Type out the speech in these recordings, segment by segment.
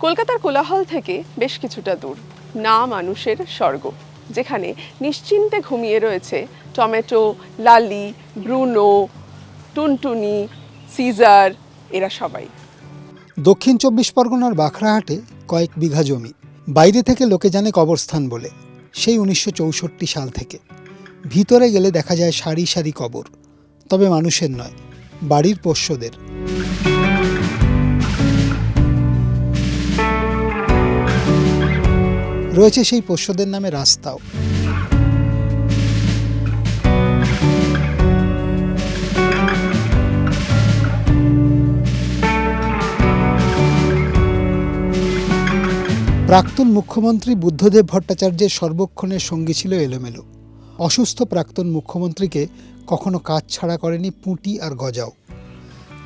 কলকাতার কোলাহল থেকে বেশ কিছুটা দূর। না মানুষের স্বর্গ, যেখানে নিশ্চিন্তে ঘুমিয়ে রয়েছে tomato, Lali, Bruno, Tuntuni, Caesar, এরা সবাই। দক্ষিণ চব্বিশ পরগনার বাখরাহাটে কয়েক বিঘা জমি। বাইরে থেকে লোকে জানে কবরস্থান বলে, সেই উনিশশো চৌষট্টি সাল থেকে। ভিতরে গেলে দেখা যায় সারি সারি কবর। তবে মানুষের নয়, বাড়ির পোষ্যদের। রয়েছে সেই পোষ্যদের নামে রাস্তাও। প্রাক্তন মুখ্যমন্ত্রী বুদ্ধদেব ভট্টাচার্যের সর্বক্ষণের সঙ্গী ছিল এলোমেলো। অসুস্থ প্রাক্তন মুখ্যমন্ত্রীকে কখনো কাজ ছাড়া করেনি পুঁটি আর গজাও।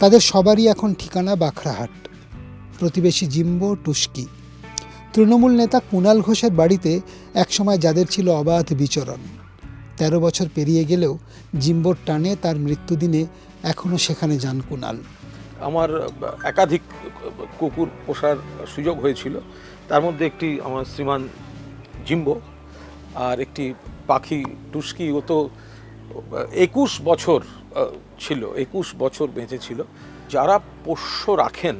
তাদের সবারই এখন ঠিকানা বাখরাহাট। প্রতিবেশী জিম্বো, টুস্কি। তৃণমূল নেতা কুণাল ঘোষের বাড়িতে একসময় যাদের ছিল অবাধ বিচরণ। তেরো বছর পেরিয়ে গেলেও জিম্বোর টানে তার মৃত্যুদিনে এখনও সেখানে যান কুণাল আমার একাধিক কুকুর পোষার সুযোগ হয়েছিল। তার মধ্যে একটি আমার শ্রীমান জিম্বো আর একটি পাখি টুস্কি, ও তো একুশ বছর ছিল, একুশ বছর বেঁচে ছিল। যারা পোষ্য রাখেন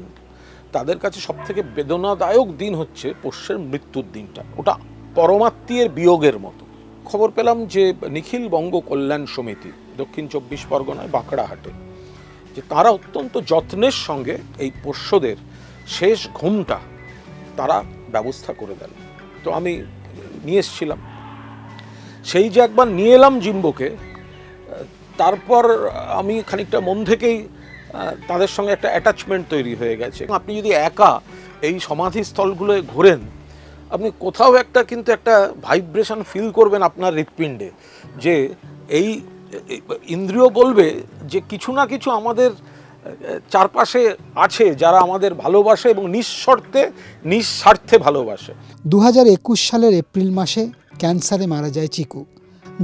তাদের কাছে সবথেকে বেদনাদায়ক দিন হচ্ছে পোষ্যের মৃত্যুর দিনটা। ওটা পরমাত্মীয়ের বিয়োগের মতো। খবর পেলাম যে নিখিল বঙ্গ কল্যাণ সমিতি, দক্ষিণ চব্বিশ পরগনায় বাঁকড়াহাটে, যে তারা অত্যন্ত যত্নের সঙ্গে এই পোষ্যদের শেষ ঘুমটা তারা ব্যবস্থা করে দেন। তো আমি নিয়ে এসেছিলাম। সেই যে একবার নিয়ে এলাম জিম্বোকে তারপর আমি খানিকটা মন থেকেই তাদের সঙ্গে একটা অ্যাটাচমেন্ট তৈরি হয়ে গেছে। আপনি যদি একা এই সমাধিস্থলগুলোয় ঘোরেন, আপনি কোথাও একটা কিন্তু একটা ভাইব্রেশন ফিল করবেন আপনার হৃৎপিণ্ডে যে এই ইন্দ্রিয় বলবে যে কিছু না কিছু আমাদের চারপাশে আছে যারা আমাদের ভালোবাসে এবং নিঃশর্তে, নিঃস্বার্থে ভালোবাসে। দু হাজার একুশ সালের এপ্রিল মাসে ক্যান্সারে মারা যায় চিকু।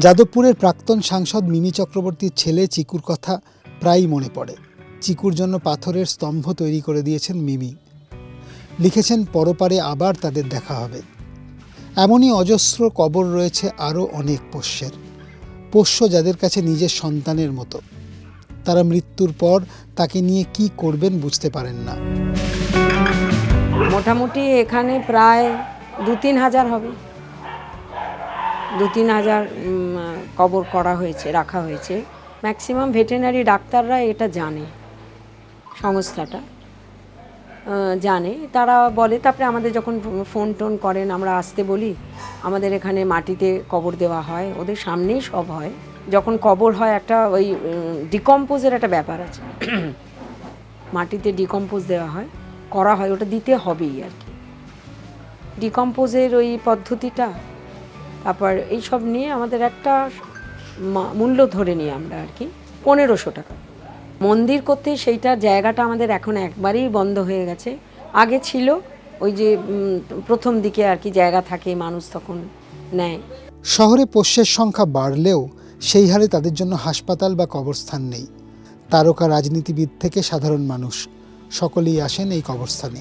যাদবপুরের প্রাক্তন সাংসদ মিমি চক্রবর্তীর ছেলে চিকুর কথা প্রায়ই মনে পড়ে। চিকুর জন্য পাথরের স্তম্ভ তৈরি করে দিয়েছেন মিমি। লিখেছেন, পরপারে আবার তাদের দেখা হবে। এমনই অজস্র কবর রয়েছে আরও অনেক পোষ্যের। পোষ্য যাদের কাছে নিজের সন্তানের মতো। তারা মৃত্যুর পর তাকে নিয়ে কি করবেন বুঝতে পারেন না। মোটামুটি এখানে প্রায় দু তিন হাজার হবে। দু তিন হাজার কবর করা হয়েছে, রাখা হয়েছে। ম্যাক্সিমাম ভেটেনারি ডাক্তাররা এটা জানে। সংস্থাটা জানে। তারা বলে, তারপরে আমাদের যখন ফোন টোন করেন, আমরা আসতে বলি, আমাদের এখানে মাটিতে কবর দেওয়া হয়, ওদের সামনেই সব হয়। যখন কবর হয়, একটা ওই ডিকম্পোজের একটা ব্যাপার আছে। মাটিতে ডিকম্পোজ দেওয়া হয়, করা হয়, ওটা দিতে হবেই আর কি। ডিকম্পোজের ওই পদ্ধতিটা, তারপর এই সব নিয়ে আমাদের একটা মূল্য ধরে নিই আমরা আর কি, পনেরোশো টাকা। মন্দির করতে সেইটা জায়গাটা আমাদের এখন একবারেই বন্ধ হয়ে গেছে। আগে ছিল, ওই যে প্রথম দিকে আর কি জায়গা থাকে, মানুষ তখন নেয়। শহরে পোষ্যের সংখ্যা বাড়লেও সেই হারে তাদের জন্য হাসপাতাল বা কবরস্থান নেই। তারকা রাজনীতিবিদ থেকে সাধারণ মানুষ, সকলেই আসেন এই কবরস্থানে।